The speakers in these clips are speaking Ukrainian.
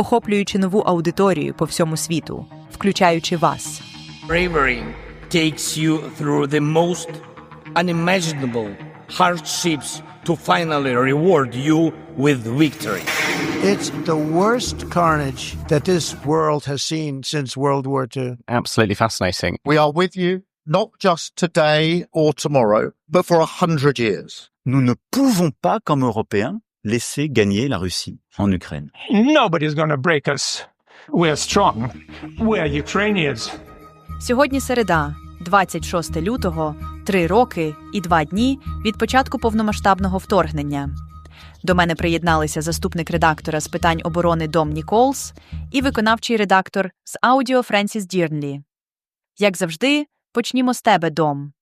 охоплюючи нову аудиторію по всьому світу, включаючи вас. Bravery takes you through the most unimaginable hardships to finally reward you with victory. It's the worst carnage that this world has seen since World War II. absolutely fascinating. We are with you, not just today or tomorrow, but for a hundred years. Nous ne pouvons pas, comme Européens, laisser gagner la Russie en Ukraine. Nobody's to break us. We're strong. We're Ukrainians. Сьогодні середа, 26 лютого, три роки і два дні від початку повномасштабного вторгнення. До мене приєдналися заступник редактора з питань оборони Дом Ніколс і виконавчий редактор з аудіо Френсіс Дірнлі. Як завжди, почнімо з тебе, Дом.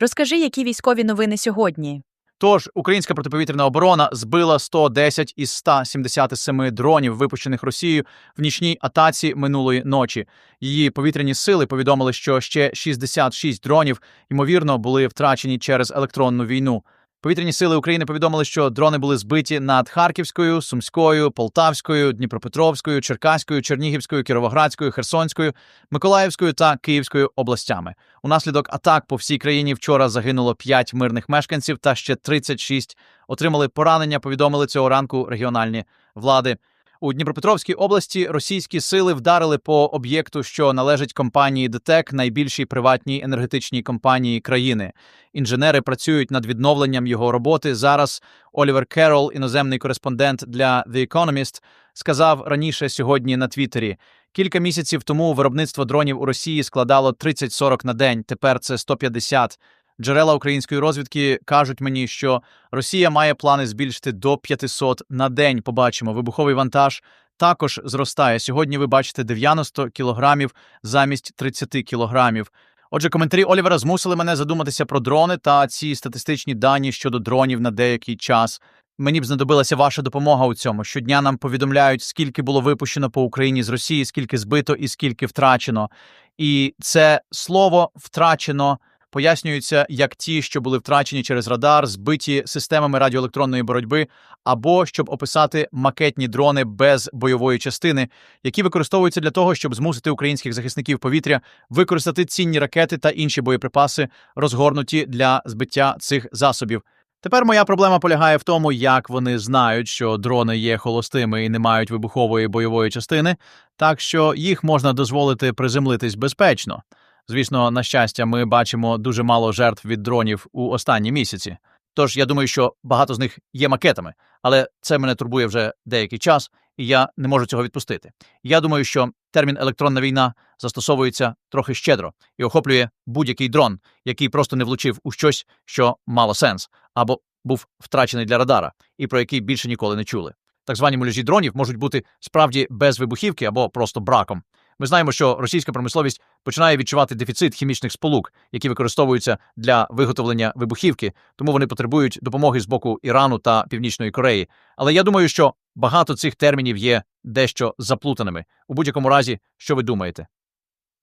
Розкажи, які військові новини сьогодні. Тож українська протиповітряна оборона збила 110 із 177 дронів, випущених Росією в нічній атаці минулої ночі. Її повітряні сили повідомили, що ще 66 дронів ймовірно були втрачені через електронну війну. Повітряні сили України повідомили, що дрони були збиті над Харківською, Сумською, Полтавською, Дніпропетровською, Черкаською, Чернігівською, Кіровоградською, Херсонською, Миколаївською та Київською областями. Унаслідок атак по всій країні вчора загинуло 5 мирних мешканців та ще 36 отримали поранення. Повідомили цього ранку регіональні влади. У Дніпропетровській області російські сили вдарили по об'єкту, що належить компанії ДТЕК, найбільшій приватній енергетичній компанії країни. Інженери працюють над відновленням його роботи. Зараз Олівер Керол, іноземний кореспондент для The Economist, сказав раніше сьогодні на Твіттері. Кілька місяців тому виробництво дронів у Росії складало 30-40 на день. Тепер це 150. Джерела української розвідки кажуть мені, що Росія має плани збільшити до 500 на день. Побачимо, вибуховий вантаж також зростає. Сьогодні ви бачите 90 кілограмів замість 30 кілограмів. Отже, коментарі Олівера змусили мене задуматися про дрони та ці статистичні дані щодо дронів на деякий час. Мені б знадобилася ваша допомога у цьому. Щодня нам повідомляють, скільки було випущено по Україні з Росії, скільки збито і скільки втрачено. І це слово втрачено пояснюються як ті, що були втрачені через радар, збиті системами радіоелектронної боротьби, або щоб описати макетні дрони без бойової частини, які використовуються для того, щоб змусити українських захисників повітря використати цінні ракети та інші боєприпаси, розгорнуті для збиття цих засобів. Тепер моя проблема полягає в тому, як вони знають, що дрони є холостими і не мають вибухової бойової частини, так що їх можна дозволити приземлитись безпечно. Звісно, на щастя, ми бачимо дуже мало жертв від дронів у останні місяці. Тож я думаю, що багато з них є макетами, але це мене турбує вже деякий час, і я не можу цього відпустити. Я думаю, що термін електронна війна застосовується трохи щедро і охоплює будь-який дрон, який просто не влучив у щось, що мало сенс, або був втрачений для радара, і про який більше ніколи не чули. Так звані муляжі дронів можуть бути справді без вибухівки або просто браком. Ми знаємо, що російська промисловість починає відчувати дефіцит хімічних сполук, які використовуються для виготовлення вибухівки, тому вони потребують допомоги з боку Ірану та Північної Кореї. Але я думаю, що багато цих термінів є дещо заплутаними. У будь-якому разі, що ви думаєте?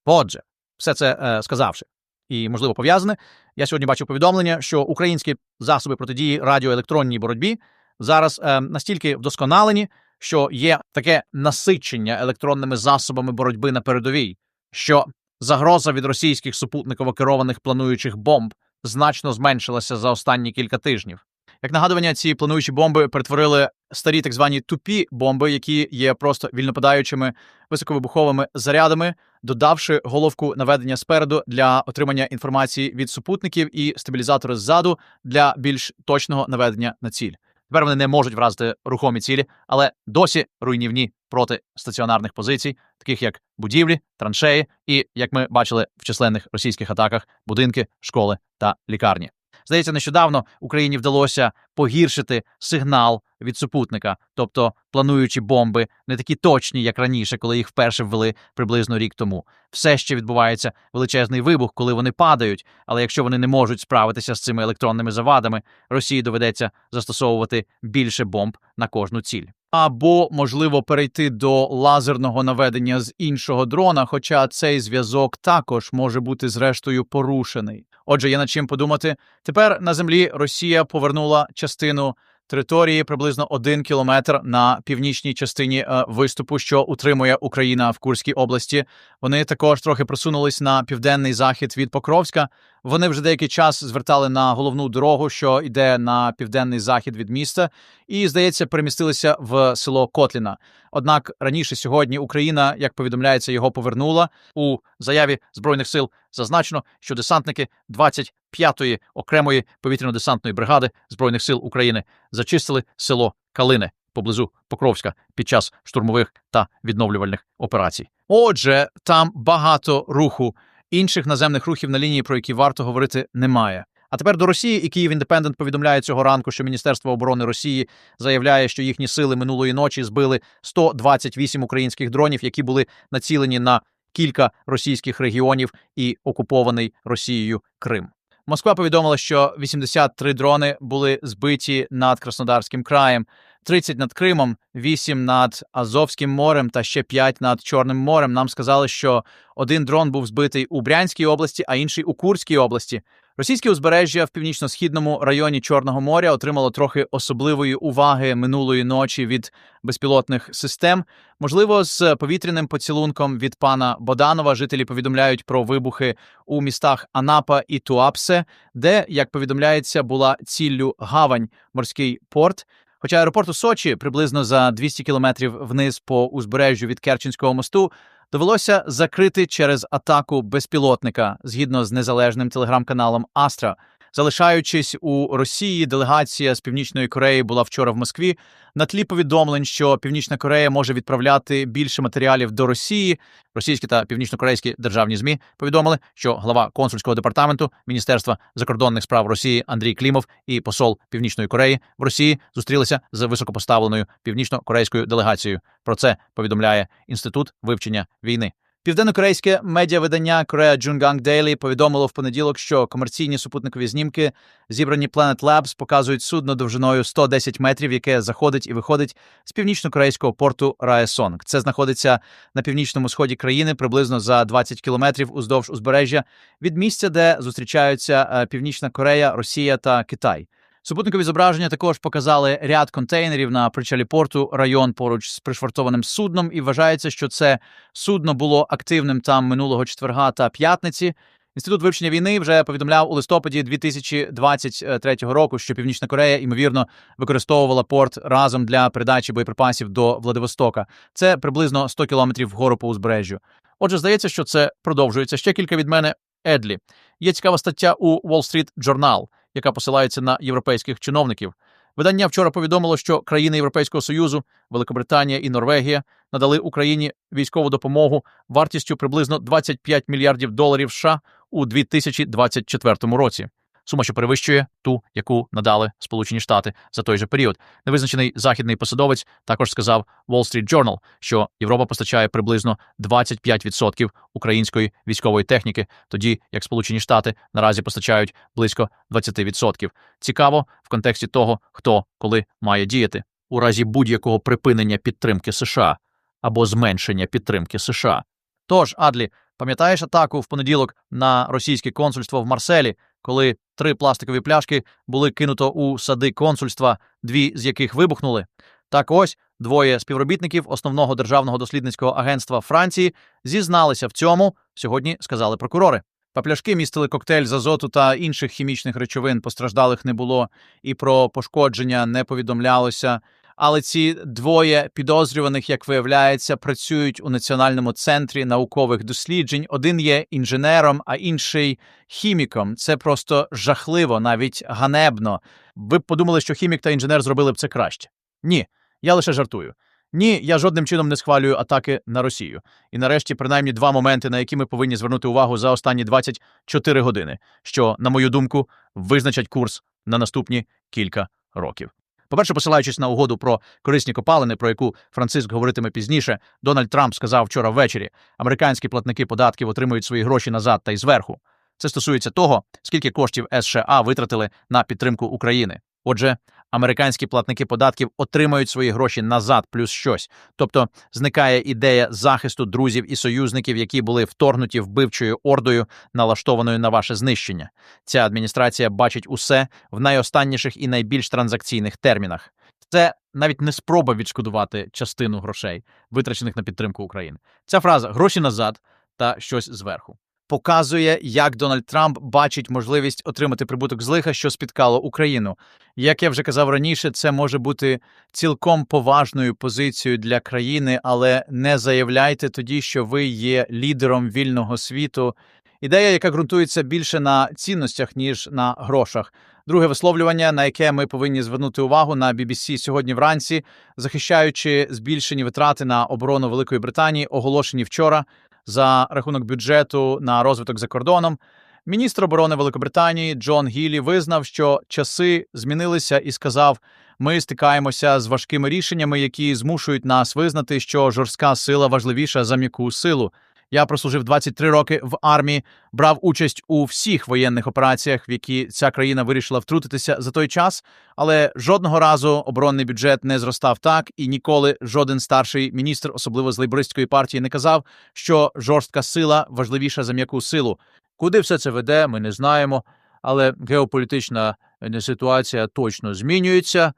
Отже, все це е, сказавши, і можливо пов'язане. Я сьогодні бачив повідомлення, що українські засоби протидії радіоелектронній боротьбі зараз е, настільки вдосконалені, що є таке насичення електронними засобами боротьби на передовій, що загроза від російських супутниково керованих плануючих бомб значно зменшилася за останні кілька тижнів. Як нагадування, ці плануючі бомби перетворили старі так звані тупі бомби, які є просто вільнопадаючими високовибуховими зарядами, додавши головку наведення спереду для отримання інформації від супутників і стабілізатори ззаду для більш точного наведення на ціль. Тепер вони не можуть вразити рухомі цілі, але досі руйнівні проти стаціонарних позицій, таких як будівлі, траншеї і, як ми бачили в численних російських атаках, будинки, школи та лікарні. Здається, нещодавно Україні вдалося погіршити сигнал від супутника, тобто плануючи бомби не такі точні, як раніше, коли їх вперше ввели приблизно рік тому. Все ще відбувається величезний вибух, коли вони падають. Але якщо вони не можуть справитися з цими електронними завадами, Росії доведеться застосовувати більше бомб на кожну ціль. Або можливо перейти до лазерного наведення з іншого дрона, хоча цей зв'язок також може бути зрештою порушений. Отже, є над чим подумати. Тепер на землі Росія повернула частину території приблизно один кілометр на північній частині е, виступу, що утримує Україна в Курській області. Вони також трохи просунулись на південний захід від Покровська. Вони вже деякий час звертали на головну дорогу, що йде на південний захід від міста, і здається, перемістилися в село Котліна. Однак раніше сьогодні Україна, як повідомляється, його повернула у заяві збройних сил. Зазначено, що десантники 25-ї окремої повітряно-десантної бригади збройних сил України зачистили село Калине поблизу Покровська під час штурмових та відновлювальних операцій. Отже, там багато руху. Інших наземних рухів на лінії, про які варто говорити, немає. А тепер до Росії і Київ Індепендент повідомляє цього ранку, що Міністерство оборони Росії заявляє, що їхні сили минулої ночі збили 128 українських дронів, які були націлені на кілька російських регіонів і окупований Росією Крим. Москва повідомила, що 83 дрони були збиті над Краснодарським краєм, 30 над Кримом, 8 над Азовським морем та ще 5 над Чорним морем. Нам сказали, що один дрон був збитий у Брянській області, а інший у Курській області. Російське узбережжя в північно-східному районі Чорного моря отримало трохи особливої уваги минулої ночі від безпілотних систем. Можливо, з повітряним поцілунком від пана Боданова жителі повідомляють про вибухи у містах Анапа і Туапсе, де, як повідомляється, була ціллю гавань морський порт. Хоча аеропорт у Сочі, приблизно за 200 кілометрів вниз по узбережжю від Керченського мосту, довелося закрити через атаку безпілотника згідно з незалежним телеграм-каналом Астра. Залишаючись у Росії, делегація з Північної Кореї була вчора в Москві на тлі повідомлень, що Північна Корея може відправляти більше матеріалів до Росії. Російські та північнокорейські державні змі повідомили, що глава консульського департаменту Міністерства закордонних справ Росії Андрій Клімов і посол Північної Кореї в Росії зустрілися з високопоставленою північно-корейською делегацією. Про це повідомляє інститут вивчення війни. Південно-корейське медіавидання Korea Jungang Daily повідомило в понеділок, що комерційні супутникові знімки, зібрані Planet Labs, показують судно довжиною 110 метрів, яке заходить і виходить з північно-корейського порту Раесонг. Це знаходиться на північному сході країни, приблизно за 20 кілометрів уздовж узбережжя від місця, де зустрічаються е, Північна Корея, Росія та Китай. Супутникові зображення також показали ряд контейнерів на причалі порту, район поруч з пришвартованим судном, і вважається, що це судно було активним там минулого четверга та п'ятниці. Інститут вивчення війни вже повідомляв у листопаді 2023 року, що Північна Корея ймовірно використовувала порт разом для передачі боєприпасів до Владивостока. Це приблизно 100 кілометрів вгору по узбережжю. Отже, здається, що це продовжується. Ще кілька від мене. Едлі є цікава стаття у Wall Street Journal, яка посилається на європейських чиновників. Видання вчора повідомило, що країни Європейського союзу, Великобританія і Норвегія надали Україні військову допомогу вартістю приблизно 25 мільярдів доларів США у 2024 році. Сума, що перевищує ту, яку надали Сполучені Штати за той же період. Невизначений західний посадовець також сказав Wall Street Journal, що Європа постачає приблизно 25% української військової техніки, тоді як Сполучені Штати наразі постачають близько 20%. Цікаво в контексті того, хто коли має діяти у разі будь-якого припинення підтримки США або зменшення підтримки США. Тож, Адлі, пам'ятаєш атаку в понеділок на російське консульство в Марселі, коли три пластикові пляшки були кинуто у сади консульства, дві з яких вибухнули? Так ось двоє співробітників основного державного дослідницького агентства Франції зізналися в цьому. Сьогодні сказали прокурори. Папляшки містили коктейль з азоту та інших хімічних речовин. Постраждалих не було, і про пошкодження не повідомлялося. Але ці двоє підозрюваних, як виявляється, працюють у Національному центрі наукових досліджень. Один є інженером, а інший хіміком. Це просто жахливо, навіть ганебно. Ви б подумали, що хімік та інженер зробили б це краще. Ні, я лише жартую. Ні, я жодним чином не схвалюю атаки на Росію. І нарешті, принаймні, два моменти, на які ми повинні звернути увагу за останні 24 години, що, на мою думку, визначать курс на наступні кілька років. По-перше, посилаючись на угоду про корисні копалини, про яку Франциск говоритиме пізніше, Дональд Трамп сказав вчора ввечері: американські платники податків отримують свої гроші назад та й зверху. Це стосується того, скільки коштів США витратили на підтримку України. Отже, американські платники податків отримають свої гроші назад плюс щось. Тобто зникає ідея захисту друзів і союзників, які були вторгнуті вбивчою ордою, налаштованою на ваше знищення. Ця адміністрація бачить усе в найостанніших і найбільш транзакційних термінах. Це навіть не спроба відшкодувати частину грошей, витрачених на підтримку України. Ця фраза гроші назад та щось зверху. Показує, як Дональд Трамп бачить можливість отримати прибуток з лиха, що спіткало Україну. Як я вже казав раніше, це може бути цілком поважною позицією для країни, але не заявляйте тоді, що ви є лідером вільного світу. Ідея, яка ґрунтується більше на цінностях, ніж на грошах. Друге висловлювання, на яке ми повинні звернути увагу на BBC сьогодні вранці, захищаючи збільшені витрати на оборону Великої Британії, оголошені вчора за рахунок бюджету на розвиток за кордоном. Міністр оборони Великобританії Джон Гілі визнав, що часи змінилися і сказав: ми стикаємося з важкими рішеннями, які змушують нас визнати, що жорстка сила важливіша за м'яку силу. Я прослужив 23 роки в армії, брав участь у всіх воєнних операціях, в які ця країна вирішила втрутитися за той час, але жодного разу оборонний бюджет не зростав так, і ніколи жоден старший міністр, особливо з лейбористської партії, не казав, що жорстка сила важливіша за м'яку силу. Куди все це веде, ми не знаємо, але геополітична е, ситуація точно змінюється,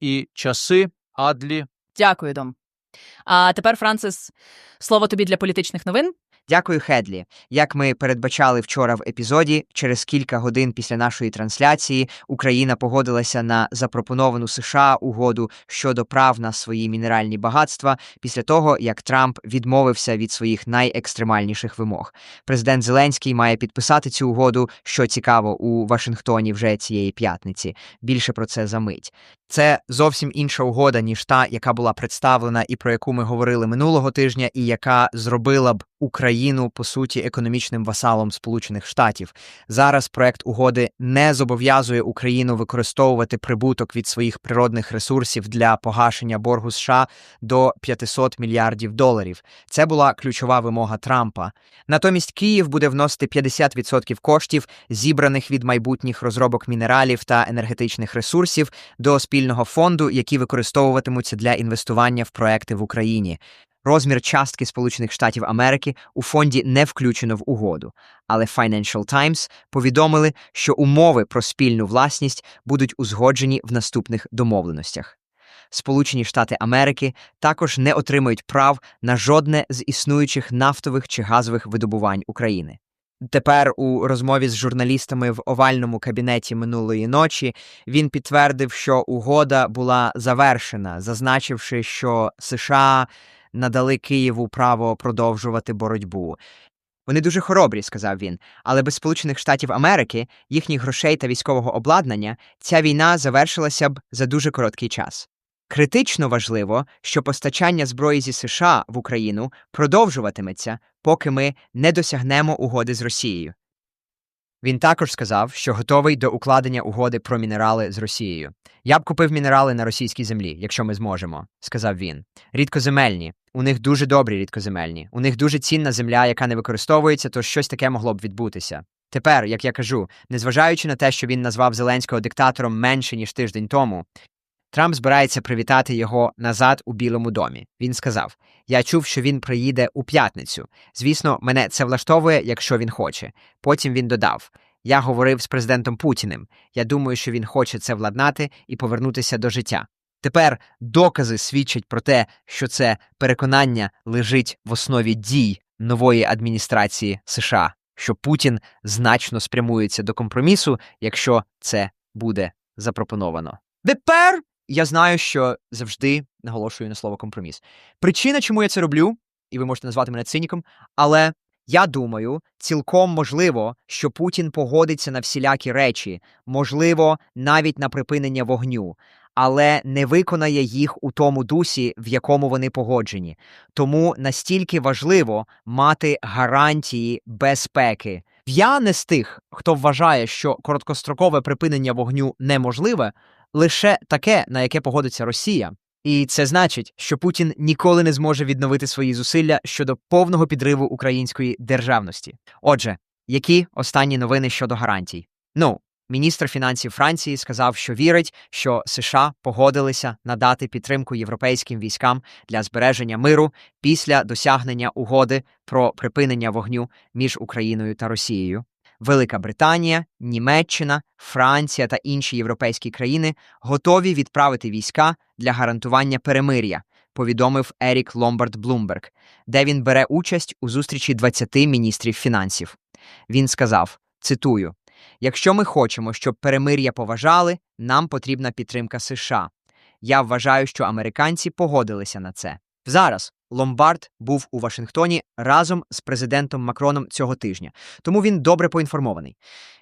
і часи адлі Дякую, Дом. А тепер, Францис, слово тобі для політичних новин. Дякую, Хедлі. Як ми передбачали вчора в епізоді, через кілька годин після нашої трансляції Україна погодилася на запропоновану США угоду щодо прав на свої мінеральні багатства після того, як Трамп відмовився від своїх найекстремальніших вимог. Президент Зеленський має підписати цю угоду, що цікаво, у Вашингтоні вже цієї п'ятниці. Більше про це за мить. Це зовсім інша угода, ніж та, яка була представлена і про яку ми говорили минулого тижня, і яка зробила б Україну по суті економічним васалом Сполучених Штатів. Зараз проект угоди не зобов'язує Україну використовувати прибуток від своїх природних ресурсів для погашення боргу США до 500 мільярдів доларів. Це була ключова вимога Трампа. Натомість Київ буде вносити 50% коштів, зібраних від майбутніх розробок мінералів та енергетичних ресурсів, до спільного фонду, які використовуватимуться для інвестування в проекти в Україні. Розмір частки Сполучених Штатів Америки у фонді не включено в угоду, але Financial Times повідомили, що умови про спільну власність будуть узгоджені в наступних домовленостях. Сполучені Штати Америки також не отримають прав на жодне з існуючих нафтових чи газових видобувань України. Тепер у розмові з журналістами в овальному кабінеті минулої ночі він підтвердив, що угода була завершена, зазначивши, що США надали Києву право продовжувати боротьбу. Вони дуже хоробрі, сказав він, але без Сполучених Штатів Америки, їхніх грошей та військового обладнання ця війна завершилася б за дуже короткий час. Критично важливо, що постачання зброї зі США в Україну продовжуватиметься, поки ми не досягнемо угоди з Росією. Він також сказав, що готовий до укладення угоди про мінерали з Росією. Я б купив мінерали на російській землі, якщо ми зможемо, сказав він. Рідкоземельні. У них дуже добрі рідкоземельні. У них дуже цінна земля, яка не використовується, тож щось таке могло б відбутися. Тепер, як я кажу, незважаючи на те, що він назвав Зеленського диктатором менше ніж тиждень тому, Трамп збирається привітати його назад у Білому домі. Він сказав: Я чув, що він приїде у п'ятницю. Звісно, мене це влаштовує, якщо він хоче. Потім він додав: Я говорив з президентом Путіним. Я думаю, що він хоче це владнати і повернутися до життя. Тепер докази свідчать про те, що це переконання лежить в основі дій нової адміністрації США, що Путін значно спрямується до компромісу, якщо це буде запропоновано. Тепер я знаю, що завжди наголошую на слово компроміс. Причина, чому я це роблю, і ви можете назвати мене циніком, але я думаю, цілком можливо, що Путін погодиться на всілякі речі, можливо, навіть на припинення вогню. але не виконає їх у тому дусі, в якому вони погоджені. Тому настільки важливо мати гарантії безпеки. Я не з тих, хто вважає, що короткострокове припинення вогню неможливе, лише таке, на яке погодиться Росія. І це значить, що Путін ніколи не зможе відновити свої зусилля щодо повного підриву української державності. Отже, які останні новини щодо гарантій? Ну, міністр фінансів Франції сказав, що вірить, що США погодилися надати підтримку європейським військам для збереження миру після досягнення угоди про припинення вогню між Україною та Росією. Велика Британія, Німеччина, Франція та інші європейські країни готові відправити війська для гарантування перемир'я, повідомив Ерік Ломбард Блумберг, де він бере участь у зустрічі 20 міністрів фінансів. Він сказав: цитую: якщо ми хочемо, щоб перемир'я поважали, нам потрібна підтримка США. Я вважаю, що американці погодилися на це. Зараз Ломбард був у Вашингтоні разом з президентом Макроном цього тижня, тому він добре поінформований.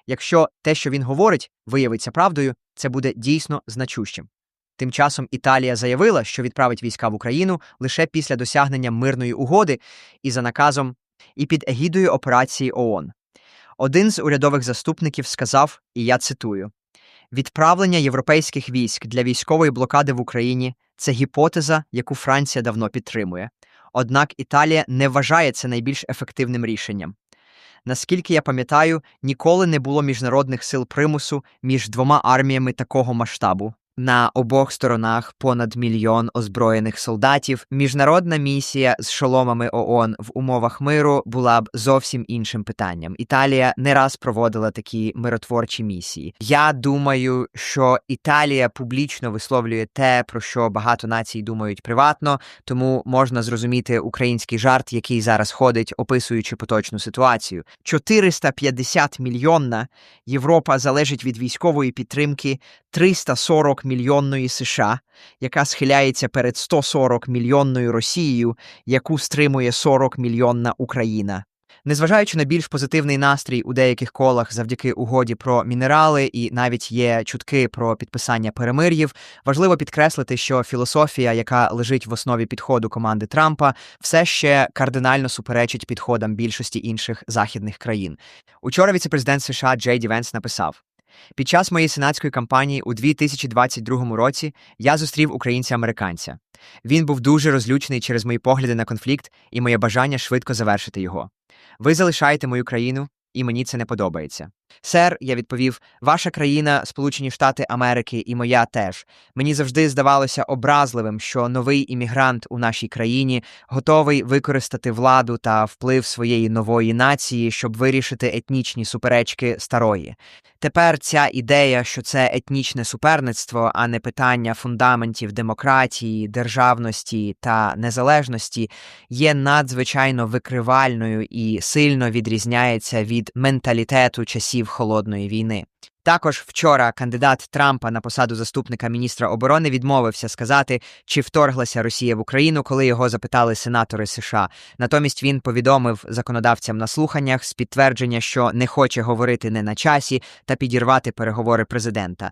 Якщо те, що він говорить, виявиться правдою, це буде дійсно значущим. Тим часом Італія заявила, що відправить війська в Україну лише після досягнення мирної угоди і за наказом і під егідою операції ООН. Один з урядових заступників сказав, і я цитую: відправлення європейських військ для військової блокади в Україні це гіпотеза, яку Франція давно підтримує. Однак Італія не вважає це найбільш ефективним рішенням. Наскільки я пам'ятаю, ніколи не було міжнародних сил примусу між двома арміями такого масштабу. На обох сторонах понад мільйон озброєних солдатів. Міжнародна місія з шоломами ООН в умовах миру була б зовсім іншим питанням. Італія не раз проводила такі миротворчі місії. Я думаю, що Італія публічно висловлює те, про що багато націй думають приватно, тому можна зрозуміти український жарт, який зараз ходить, описуючи поточну ситуацію. 450 мільйонна Європа залежить від військової підтримки 340 мільйонної США, яка схиляється перед 140 мільйонною Росією, яку стримує 40 мільйонна Україна. Незважаючи на більш позитивний настрій у деяких колах завдяки угоді про мінерали, і навіть є чутки про підписання перемир'їв, важливо підкреслити, що філософія, яка лежить в основі підходу команди Трампа, все ще кардинально суперечить підходам більшості інших західних країн. Учора віцепрезидент США Джей Ді Венс написав. Під час моєї сенатської кампанії у 2022 році я зустрів українця-американця. Він був дуже розлючений через мої погляди на конфлікт і моє бажання швидко завершити його. Ви залишаєте мою країну, і мені це не подобається. Сер, я відповів, ваша країна, Сполучені Штати Америки, і моя теж. Мені завжди здавалося образливим, що новий іммігрант у нашій країні готовий використати владу та вплив своєї нової нації, щоб вирішити етнічні суперечки старої. Тепер ця ідея, що це етнічне суперництво, а не питання фундаментів демократії, державності та незалежності, є надзвичайно викривальною і сильно відрізняється від менталітету часів холодної війни. Також вчора кандидат Трампа на посаду заступника міністра оборони відмовився сказати, чи вторглася Росія в Україну, коли його запитали сенатори США. Натомість він повідомив законодавцям на слуханнях з підтвердження, що не хоче говорити не на часі та підірвати переговори президента.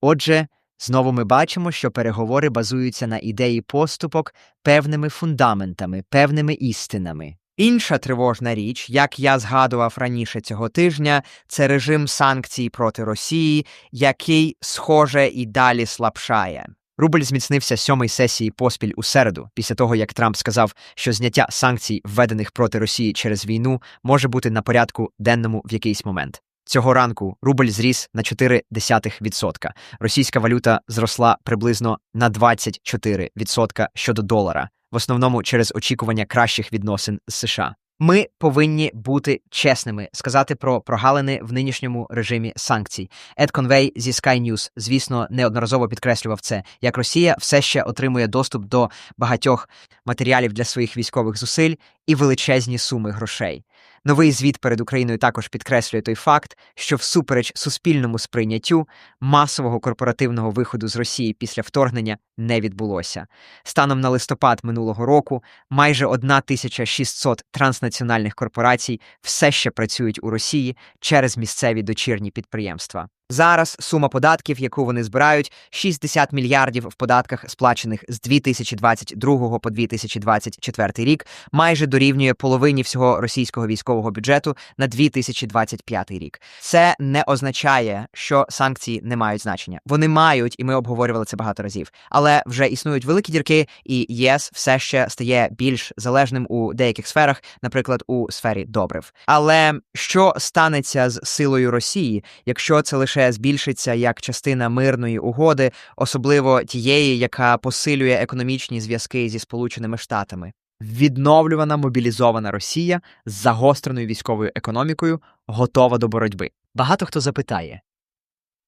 Отже, знову ми бачимо, що переговори базуються на ідеї поступок певними фундаментами, певними істинами. Інша тривожна річ, як я згадував раніше цього тижня, це режим санкцій проти Росії, який, схоже, і далі слабшає. Рубль зміцнився сьомої сесії поспіль у середу, після того як Трамп сказав, що зняття санкцій, введених проти Росії через війну, може бути на порядку денному в якийсь момент. Цього ранку рубль зріс на 0,4%. Російська валюта зросла приблизно на 24% щодо долара в основному через очікування кращих відносин з США. Ми повинні бути чесними, сказати про прогалини в нинішньому режимі санкцій. Ед Конвей зі Sky News, звісно, неодноразово підкреслював це, як Росія все ще отримує доступ до багатьох матеріалів для своїх військових зусиль і величезні суми грошей. Новий звіт перед Україною також підкреслює той факт, що всупереч суспільному сприйняттю масового корпоративного виходу з Росії після вторгнення не відбулося. Станом на листопад минулого року майже 1600 транснаціональних корпорацій все ще працюють у Росії через місцеві дочірні підприємства. Зараз сума податків, яку вони збирають, 60 мільярдів в податках, сплачених з 2022 по 2024 рік, майже дорівнює половині всього російського військового бюджету на 2025 рік. Це не означає, що санкції не мають значення. Вони мають, і ми обговорювали це багато разів. Але вже існують великі дірки, і ЄС все ще стає більш залежним у деяких сферах, наприклад, у сфері добрив. Але що станеться з силою Росії, якщо це лише збільшиться як частина мирної угоди, особливо тієї, яка посилює економічні зв'язки зі Сполученими Штатами? Відновлювана мобілізована Росія з загостреною військовою економікою готова до боротьби. Багато хто запитає,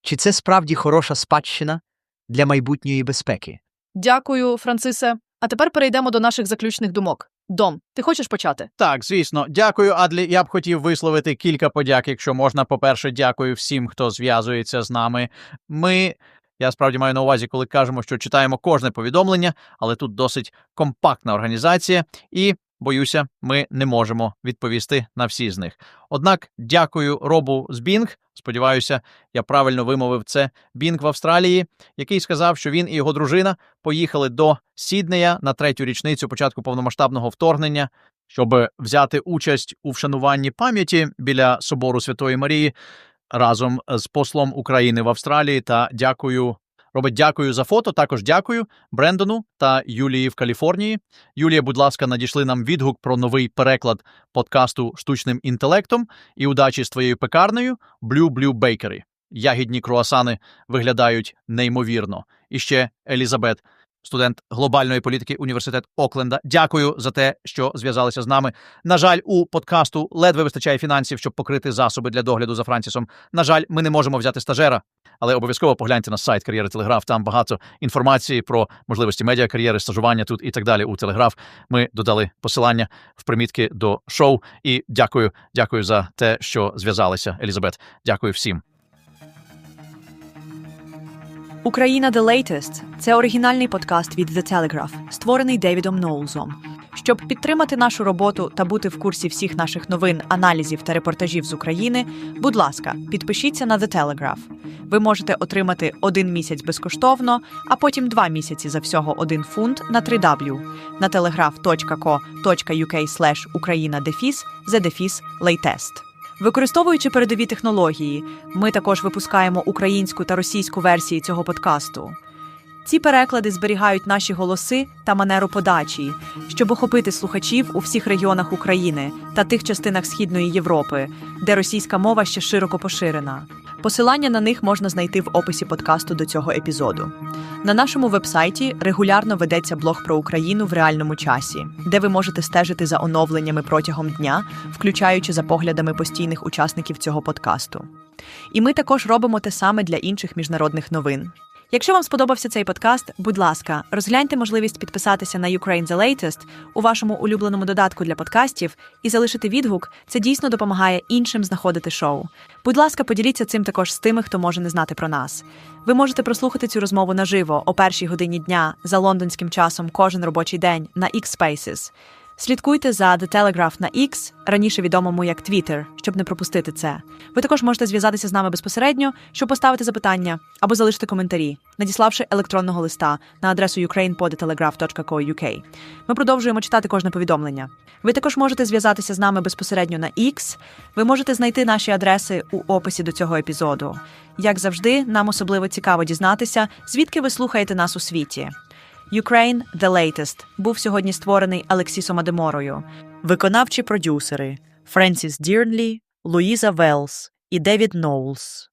чи це справді хороша спадщина для майбутньої безпеки? Дякую, Францисе. А тепер перейдемо до наших заключних думок. Дом, ти хочеш почати? Так, звісно, дякую, Адлі. Я б хотів висловити кілька подяк, якщо можна. По-перше, дякую всім, хто зв'язується з нами. Ми. Я справді маю на увазі, коли кажемо, що читаємо кожне повідомлення, але тут досить компактна організація, і боюся, ми не можемо відповісти на всі з них. Однак, дякую Робу з Бінг. Сподіваюся, я правильно вимовив це Бінг в Австралії, який сказав, що він і його дружина поїхали до Сіднея на третю річницю початку повномасштабного вторгнення, щоб взяти участь у вшануванні пам'яті біля собору Святої Марії разом з послом України в Австралії. Та дякую. Робить, дякую за фото. Також дякую Брендону та Юлії в Каліфорнії. Юлія, будь ласка, надійшли нам відгук про новий переклад подкасту штучним інтелектом і удачі з твоєю пекарнею Blue Blue Bakery. Ягідні круасани виглядають неймовірно. І ще Елізабет, студент глобальної політики університет Окленда. Дякую за те, що зв'язалися з нами. На жаль, у подкасту ледве вистачає фінансів, щоб покрити засоби для догляду за Францісом. На жаль, ми не можемо взяти стажера. Але обов'язково погляньте на сайт кар'єри Телеграф. Там багато інформації про можливості медіакар'єри, стажування тут і так далі. У Телеграф ми додали посилання в примітки до шоу. І дякую, дякую за те, що зв'язалися, Елізабет. Дякую всім. Україна The Latest – це оригінальний подкаст від The Telegraph, створений Девідом Ноулзом. Щоб підтримати нашу роботу та бути в курсі всіх наших новин, аналізів та репортажів з України, будь ласка, підпишіться на The Telegraph. Ви можете отримати один місяць безкоштовно, а потім два місяці за всього один фунт на 3W на telegraph.co.uk Україна дефіс за дефіс latest. Використовуючи передові технології, ми також випускаємо українську та російську версії цього подкасту. Ці переклади зберігають наші голоси та манеру подачі, щоб охопити слухачів у всіх регіонах України та тих частинах Східної Європи, де російська мова ще широко поширена. Посилання на них можна знайти в описі подкасту до цього епізоду. На нашому вебсайті регулярно ведеться блог про Україну в реальному часі, де ви можете стежити за оновленнями протягом дня, включаючи за поглядами постійних учасників цього подкасту. І ми також робимо те саме для інших міжнародних новин. Якщо вам сподобався цей подкаст, будь ласка, розгляньте можливість підписатися на Ukraine The Latest у вашому улюбленому додатку для подкастів і залишити відгук. Це дійсно допомагає іншим знаходити шоу. Будь ласка, поділіться цим також з тими, хто може не знати про нас. Ви можете прослухати цю розмову наживо о першій годині дня за лондонським часом кожен робочий день на X-Spaces. Слідкуйте за The Telegraph на X, раніше відомому як Twitter, щоб не пропустити це. Ви також можете зв'язатися з нами безпосередньо, щоб поставити запитання або залишити коментарі, надіславши електронного листа на адресу ukrainepodtelegraph.co.uk. Ми продовжуємо читати кожне повідомлення. Ви також можете зв'язатися з нами безпосередньо на X. Ви можете знайти наші адреси у описі до цього епізоду. Як завжди, нам особливо цікаво дізнатися, звідки ви слухаєте нас у світі. Ukraine The Latest був сьогодні створений Алексісом Адеморою. Виконавчі продюсери Френсіс Дірнлі, Луїза Велс і Девід Ноулс.